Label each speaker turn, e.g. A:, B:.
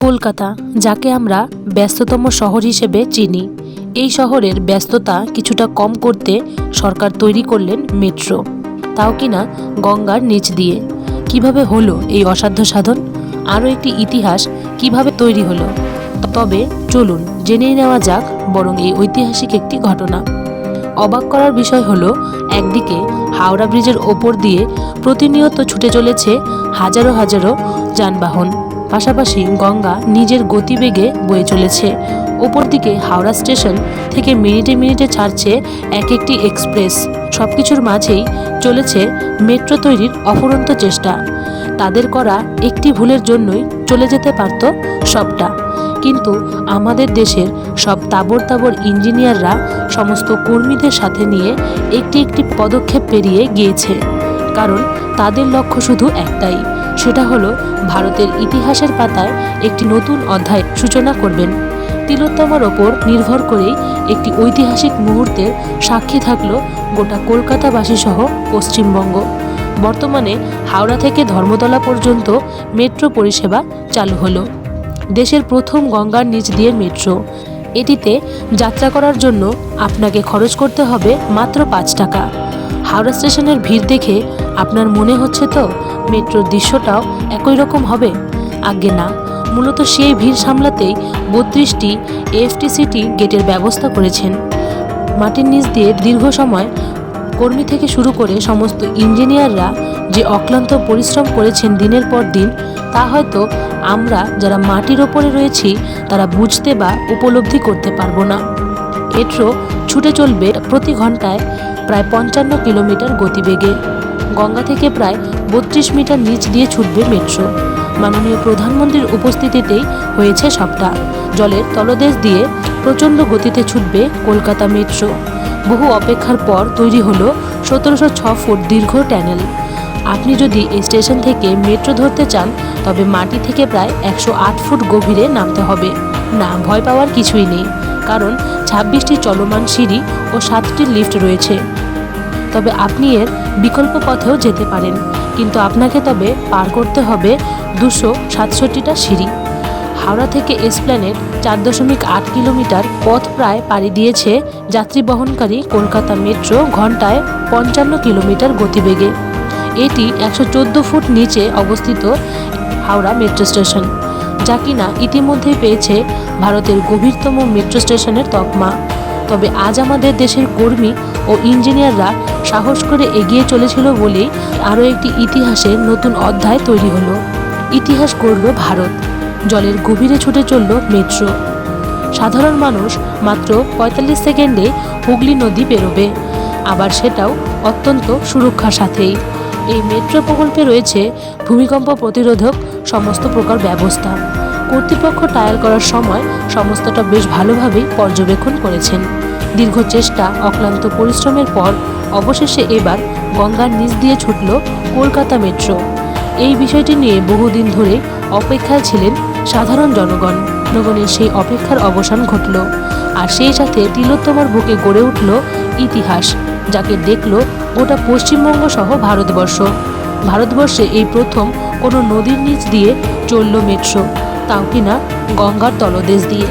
A: কলকাতা, যাকে আমরা ব্যস্ততম শহর হিসেবে চিনি। এই শহরের ব্যস্ততা কিছুটা কম করতে সরকার তৈরি করলেন মেট্রো। তাও কিনা গঙ্গার নিচ দিয়ে। কীভাবে হলো এই অসাধ্য সাধন? আরও একটি ইতিহাস কীভাবে তৈরি হলো? তবে চলুন জেনেই নেওয়া যাক বরং এই ঐতিহাসিক একটি ঘটনা। অবাক করার বিষয় হলো, একদিকে হাওড়া ব্রিজের ওপর দিয়ে প্রতিনিয়ত ছুটে চলেছে হাজারো হাজারো যানবাহন। পাশাপাশি গঙ্গা নিজের গতিবেগে বয়ে চলেছে। ওপর দিকে হাওড়া স্টেশন থেকে মিনিটে মিনিটে ছাড়ছে এক একটি এক্সপ্রেস। সবকিছুর মাঝেই চলেছে মেট্রো তৈরির অফুরন্ত চেষ্টা। তাদের করা একটি ভুলের জন্যই চলে যেতে পারত সবটা। কিন্তু আমাদের দেশের সব তাবর তাবর ইঞ্জিনিয়াররা সমস্ত কর্মীদের সাথে নিয়ে একটি একটি পদক্ষেপ পেরিয়ে গিয়েছে। কারণ তাদের লক্ষ্য শুধু একটাই সেটা হলো ভারতের ইতিহাসের পাতায় একটি নতুন অধ্যায় সূচনা করবেন। তিলোত্তমার ওপর নির্ভর করেই একটি ঐতিহাসিক মুহূর্তের সাক্ষী থাকল গোটা কলকাতাবাসী সহ পশ্চিমবঙ্গ। বর্তমানে হাওড়া থেকে ধর্মতলা পর্যন্ত মেট্রো পরিষেবা চালু হলো। দেশের প্রথম গঙ্গার নিচ দিয়ে মেট্রো। এটিতে যাত্রা করার জন্য আপনাকে খরচ করতে হবে মাত্র পাঁচ টাকা। হাওড়া স্টেশনের ভিড় দেখে আপনার মনে হচ্ছে তো মেট্রোর দৃশ্যটাও একই রকম হবে? আজ্ঞে না, মূলত সেই ভিড় সামলাতেই বত্রিশটি এফটিসিটি গেটের ব্যবস্থা করেছেন। মাটির নিচ দিয়ে দীর্ঘ সময় কর্মী থেকে শুরু করে সমস্ত ইঞ্জিনিয়াররা যে অক্লান্ত পরিশ্রম করেছেন দিনের পর দিন, তা হয়তো আমরা যারা মাটির ওপরে রয়েছি, তারা বুঝতে বা উপলব্ধি করতে পারব না। মেট্রো ছুটে চলবে প্রতি ঘন্টায় প্রায় পঞ্চান্ন কিলোমিটার গতিবেগে। গঙ্গা থেকে প্রায় বত্রিশ মিটার নিচ দিয়ে ছুটবে মেট্রো। মাননীয় প্রধানমন্ত্রীর উপস্থিতিতেই হয়েছে সবটা। জলের তলদেশ দিয়ে প্রচণ্ড গতিতে ছুটবে কলকাতা মেট্রো। বহু অপেক্ষার পর তৈরি হলো সতেরোশো ছ ফুট দীর্ঘ ট্যানেল। আপনি যদি এই স্টেশন থেকে মেট্রো ধরতে চান, তবে মাটি থেকে প্রায় একশো আট ফুট গভীরে নামতে হবে। না, ভয় পাওয়ার কিছুই নেই। কারণ ছাব্বিশটি চলমান সিঁড়ি ও সাতটি লিফট রয়েছে। তবে আপনি এর বিকল্প পথেও যেতে পারেন, কিন্তু আপনাকে তবে পার করতে হবে দুশো সাতষট্টিটা সিঁড়ি। হাওড়া থেকে এসপ্ল্যানেড চার দশমিক আট কিলোমিটার পথ প্রায় পাড়ি দিয়েছে যাত্রী বহনকারী কলকাতা মেট্রো ঘন্টায় পঞ্চান্ন কিলোমিটার গতিবেগে। এটি একশো চোদ্দ ফুট নিচে অবস্থিত হাওড়া মেট্রো স্টেশন। যা কিনা ইতিমধ্যেই পেয়েছে ভারতের গভীরতম মেট্রো স্টেশনের তকমা। তবে আজ আমাদের দেশের কর্মী ও ইঞ্জিনিয়াররা সাহস করে এগিয়ে চলেছিল বলেই আরও একটি ইতিহাসের নতুন অধ্যায় তৈরি হলো। ইতিহাস গড়ল ভারত। জলের গভীরে ছুটে চলল মেট্রো। সাধারণ মানুষ মাত্র পঁয়তাল্লিশ সেকেন্ডে হুগলি নদী পেরোবে। আবার সেটাও অত্যন্ত সুরক্ষার সাথেই। এই মেট্রো প্রকল্পে রয়েছে ভূমিকম্প প্রতিরোধক সমস্ত প্রকার ব্যবস্থা। কর্তৃপক্ষ টায়াল করার সময় সমস্তটা বেশ ভালোভাবেই পর্যবেক্ষণ করেছেন। দীর্ঘ চেষ্টা, অক্লান্ত পরিশ্রমের পর অবশেষে এবার গঙ্গার নিচ দিয়ে ছুটল কলকাতা মেট্রো। এই বিষয়টি নিয়ে বহুদিন ধরে অপেক্ষায় ছিলেন সাধারণ জনগণ। জনগণের সেই অপেক্ষার অবসান ঘটল। আর সেই সাথে তিলোত্তমার বুকে গড়ে উঠল ইতিহাস, যাকে দেখল গোটা পশ্চিমবঙ্গ সহ ভারতবর্ষ। ভারতবর্ষে এই প্রথম কোনো নদীর নিচ দিয়ে চলল মেট্রো, তাও কিনা গঙ্গার তলদেশ দিয়ে।